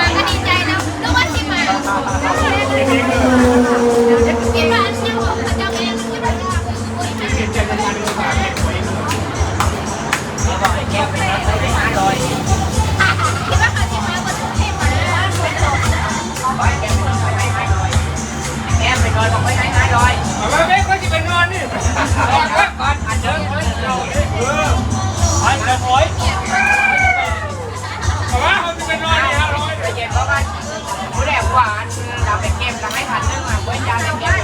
มันก็ดีใจนะนึกว่าที่มาคิดว่าอันนี้ของพระเจ้าเองคิดว่าจะโอ้ยไม่ใช่คิดว่าเขาจะมาบนทุกเทพมาแล้วเป็นหลอกนะแม่ไปนอนบอกไม่ให้ง่ายเลย มาไม่ค่อยจะไปนอนนี่ เพราะว่าหมูแดงหวานเราไปเก็บเราให้ทันเรื่องหมาเว้นยาในเก็บ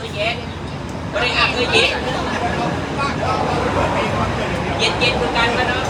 คือเย็นบริอาคือเย็นเย็นเย็นคือกันนะเนาะ